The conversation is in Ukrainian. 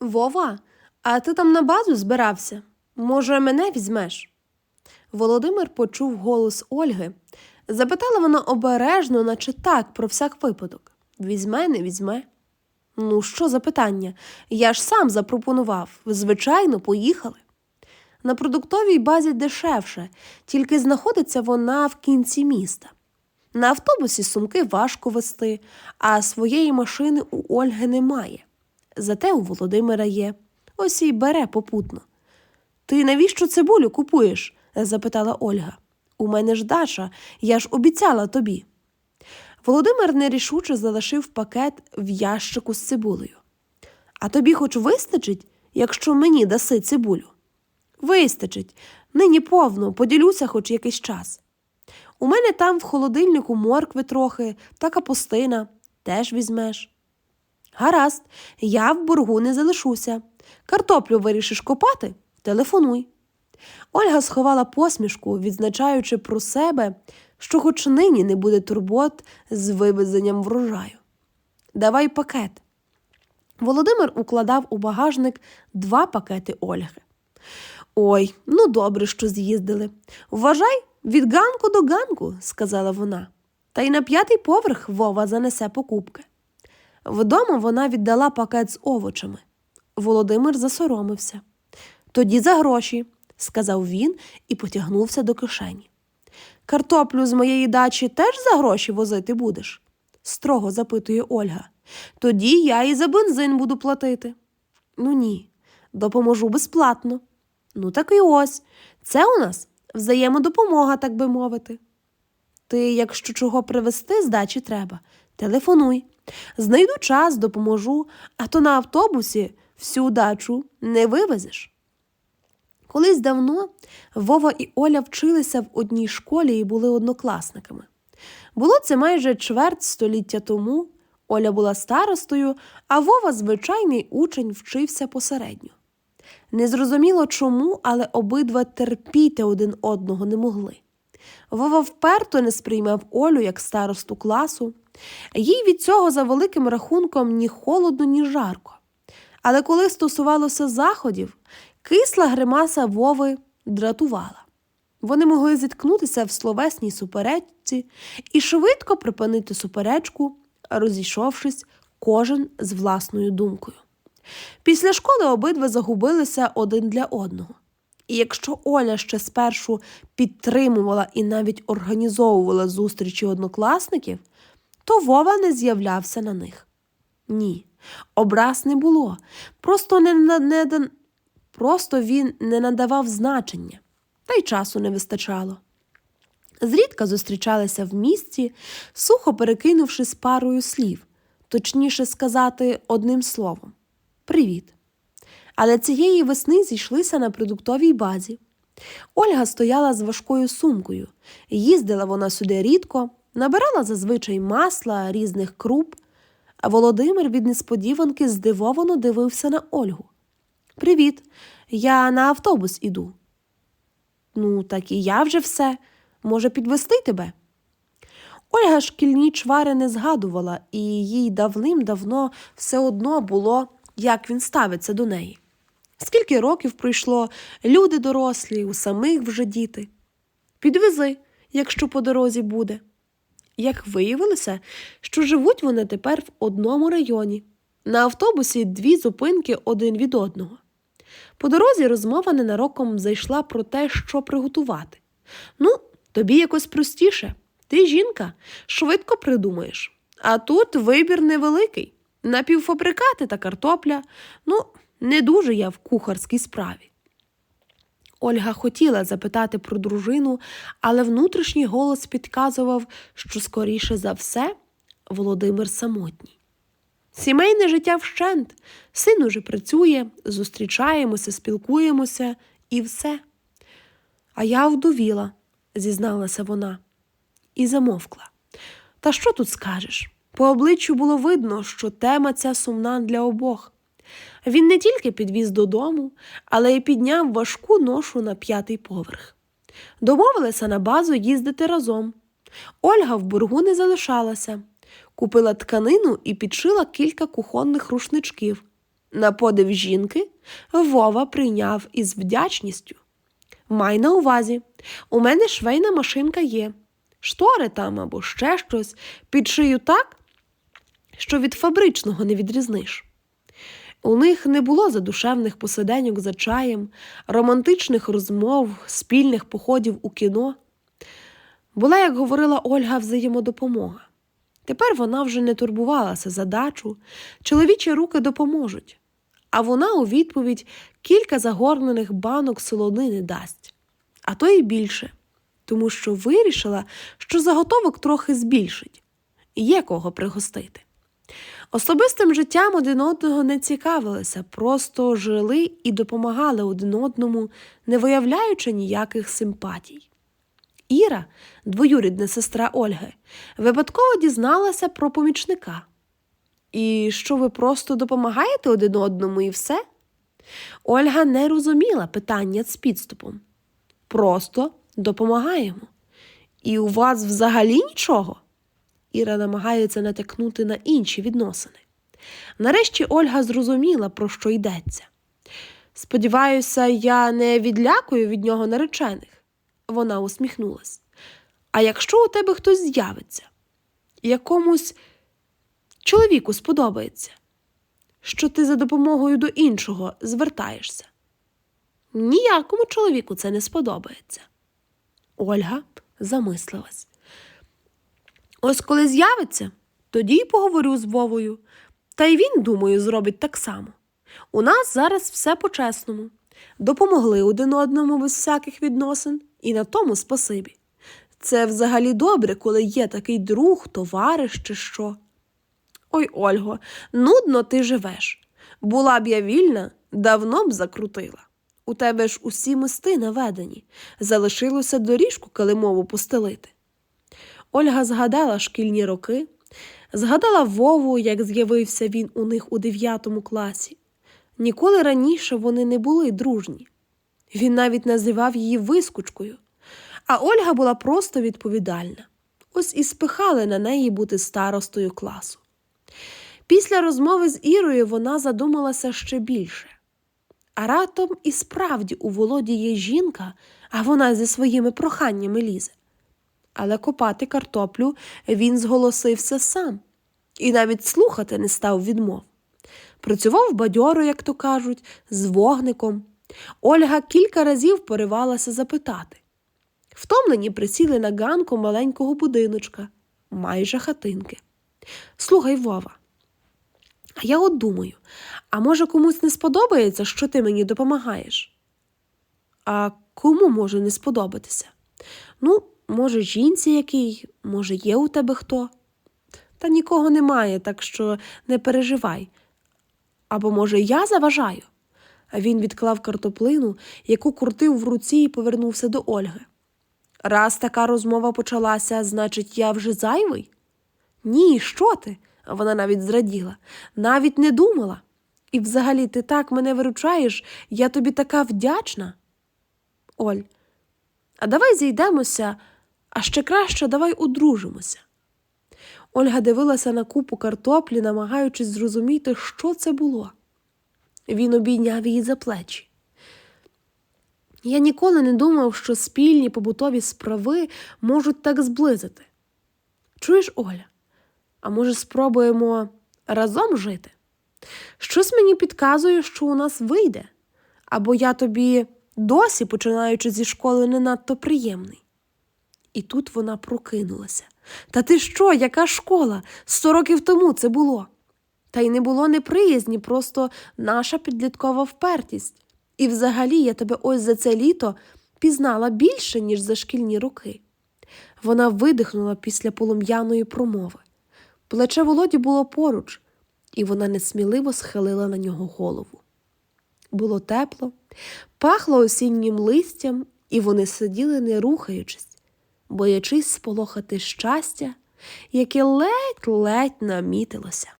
Вова, а ти там на базу збирався? Може, мене візьмеш? Володимир почув голос Ольги. Запитала вона обережно, наче так, про всяк випадок. Візьме, не візьме. Ну, що за питання? Я ж сам запропонував. Звичайно, поїхали. На продуктовій базі дешевше, тільки знаходиться вона в кінці міста. На автобусі сумки важко вести, а своєї машини у Ольги немає. Зате у Володимира є. Ось і бере попутно. Ти навіщо цибулю купуєш? запитала Ольга. У мене ж Даша, я ж обіцяла тобі. Володимир нерішуче залишив пакет в ящику з цибулею. А тобі хоч вистачить, якщо мені даси цибулю? Вистачить, нині повно, поділюся хоч якийсь час. У мене там в холодильнику моркви трохи та капустина теж візьмеш. Гаразд, я в боргу не залишуся. Картоплю вирішиш копати? Телефонуй. Ольга сховала посмішку, відзначаючи про себе, що хоч нині не буде турбот з вивезенням врожаю. Давай пакет. Володимир укладав у багажник два пакети Ольги. Ой, ну добре, що з'їздили. Вважай, від ганку до ганку, сказала вона. Та й на п'ятий поверх Вова занесе покупки. Вдома вона віддала пакет з овочами. Володимир засоромився. Тоді за гроші, сказав він і потягнувся до кишені. Картоплю з моєї дачі теж за гроші возити будеш? строго запитує Ольга. Тоді я і за бензин буду платити. Ну ні, допоможу безплатно. Ну так і ось. Це у нас взаємодопомога, так би мовити. Ти, якщо чого привезти з дачі треба, телефонуй. Знайду час, допоможу, а то на автобусі всю дачу не вивезеш. Колись давно Вова і Оля вчилися в одній школі і були однокласниками. Було це майже чверть століття тому. Оля була старостою, а Вова, звичайний учень, вчився посередньо. Незрозуміло чому, але обидва терпіти один одного не могли. Вова вперто не сприймав Олю як старосту класу, їй від цього за великим рахунком ні холодно, ні жарко. Але коли стосувалося заходів, кисла гримаса Вови дратувала. Вони могли зіткнутися в словесній суперечці і швидко припинити суперечку, розійшовшись кожен з власною думкою. Після школи обидва загубилися один для одного. І якщо Оля ще спершу підтримувала і навіть організовувала зустрічі однокласників, то Вова не з'являвся на них. Ні, образ не було, просто, не, не, просто він не надавав значення, та й часу не вистачало. Зрідка зустрічалися в місті, сухо перекинувшись парою слів, точніше сказати одним словом Привіт. Але цієї весни зійшлися на продуктовій базі. Ольга стояла з важкою сумкою. Їздила вона сюди рідко, набирала зазвичай масла, різних круп, а Володимир від несподіванки здивовано дивився на Ольгу. Привіт, я на автобус іду. Ну, так і я вже все. Може, підвести тебе? Ольга шкільні чвари не згадувала, і їй давним-давно все одно було, як він ставиться до неї. Скільки років пройшло, люди дорослі, у самих вже діти. Підвези, якщо по дорозі буде. Як виявилося, що живуть вони тепер в одному районі. На автобусі дві зупинки один від одного. По дорозі розмова ненароком зайшла про те, що приготувати. Ну, тобі якось простіше. Ти жінка, швидко придумаєш. А тут вибір невеликий. Напівфабрикати та картопля. Ну, не дуже я в кухарській справі. Ольга хотіла запитати про дружину, але внутрішній голос підказував, що скоріше за все Володимир самотній. Сімейне життя вщент, син уже працює, зустрічаємося, спілкуємося і все. А я вдовіла, зізналася вона, і замовкла. Та що тут скажеш? По обличчю було видно, що тема ця сумна для обох. Він не тільки підвіз додому, але й підняв важку ношу на п'ятий поверх. Домовилися на базу їздити разом. Ольга в боргу не залишалася, купила тканину і підшила кілька кухонних рушничків. На подив жінки Вова прийняв із вдячністю. Май на увазі, у мене швейна машинка є. Штори там або ще щось підшию так, що від фабричного не відрізниш. У них не було задушевних посиденьок за чаєм, романтичних розмов, спільних походів у кіно. Була, як говорила Ольга, взаємодопомога. Тепер вона вже не турбувалася за дачу, чоловічі руки допоможуть, а вона у відповідь кілька загорнених банок солонини дасть, а то й більше, тому що вирішила, що заготовок трохи збільшить, є кого пригостити. Особистим життям один одного не цікавилися, просто жили і допомагали один одному, не виявляючи ніяких симпатій. Іра, двоюрідна сестра Ольги, випадково дізналася про помічника. І що ви просто допомагаєте один одному і все? Ольга не розуміла питання з підступом. Просто допомагаємо. І у вас взагалі нічого? Іра намагається натякнути на інші відносини. Нарешті Ольга зрозуміла, про що йдеться. Сподіваюся, я не відлякую від нього наречених. Вона усміхнулась. А якщо у тебе хтось з'явиться, якомусь чоловіку сподобається, що ти за допомогою до іншого звертаєшся? Ніякому чоловіку це не сподобається. Ольга замислилась. Ось коли з'явиться, тоді й поговорю з Вовою. Та й він, думаю, зробить так само. У нас зараз все по-чесному. Допомогли один одному без всяких відносин, і на тому спасибі. Це взагалі добре, коли є такий друг, товариш чи що. Ой, Ольго, нудно ти живеш. Була б я вільна, давно б закрутила. У тебе ж усі мости наведені. Залишилося доріжку килимову постелити. Ольга згадала шкільні роки, згадала Вову, як з'явився він у них у дев'ятому класі. Ніколи раніше вони не були дружні. Він навіть називав її вискочкою, а Ольга була просто відповідальна. Ось і спихали на неї бути старостою класу. Після розмови з Ірою вона задумалася ще більше. А раптом і справді у Володі є жінка, а вона зі своїми проханнями лізе. Але копати картоплю він зголосився сам і навіть слухати не став відмов. Працював бадьоро, як то кажуть, з вогником. Ольга кілька разів поривалася запитати. Втомлені присіли на ганку маленького будиночка, майже хатинки. Слухай, Вова, а я от думаю, а може комусь не сподобається, що ти мені допомагаєш? А кому може не сподобатися? Ну, може, жінці який, може, є у тебе хто? Та нікого немає, так що не переживай. Або, може, я заважаю? А він відклав картоплину, яку крутив в руці, і повернувся до Ольги. Раз така розмова почалася, значить, я вже зайвий? Ні, що ти? Вона навіть зраділа, навіть не думала. І взагалі ти так мене виручаєш, я тобі така вдячна. Оль, а давай зійдемося, а ще краще давай одружимося. Ольга дивилася на купу картоплі, намагаючись зрозуміти, що це було. Він обійняв її за плечі. Я ніколи не думав, що спільні побутові справи можуть так зблизити. Чуєш, Оля, а може, спробуємо разом жити? Щось мені підказує, що у нас вийде, або я тобі досі, починаючи зі школи, не надто приємний. І тут вона прокинулася. Та ти що, яка школа? Сто років тому це було. Та й не було неприязні, просто наша підліткова впертість. І взагалі я тебе ось за це літо пізнала більше, ніж за шкільні роки. Вона видихнула після полум'яної промови. Плече Володі було поруч, і вона несміливо схилила на нього голову. Було тепло, пахло осіннім листям, і вони сиділи, не рухаючись, боячись сполохати щастя, яке ледь-ледь намітилося.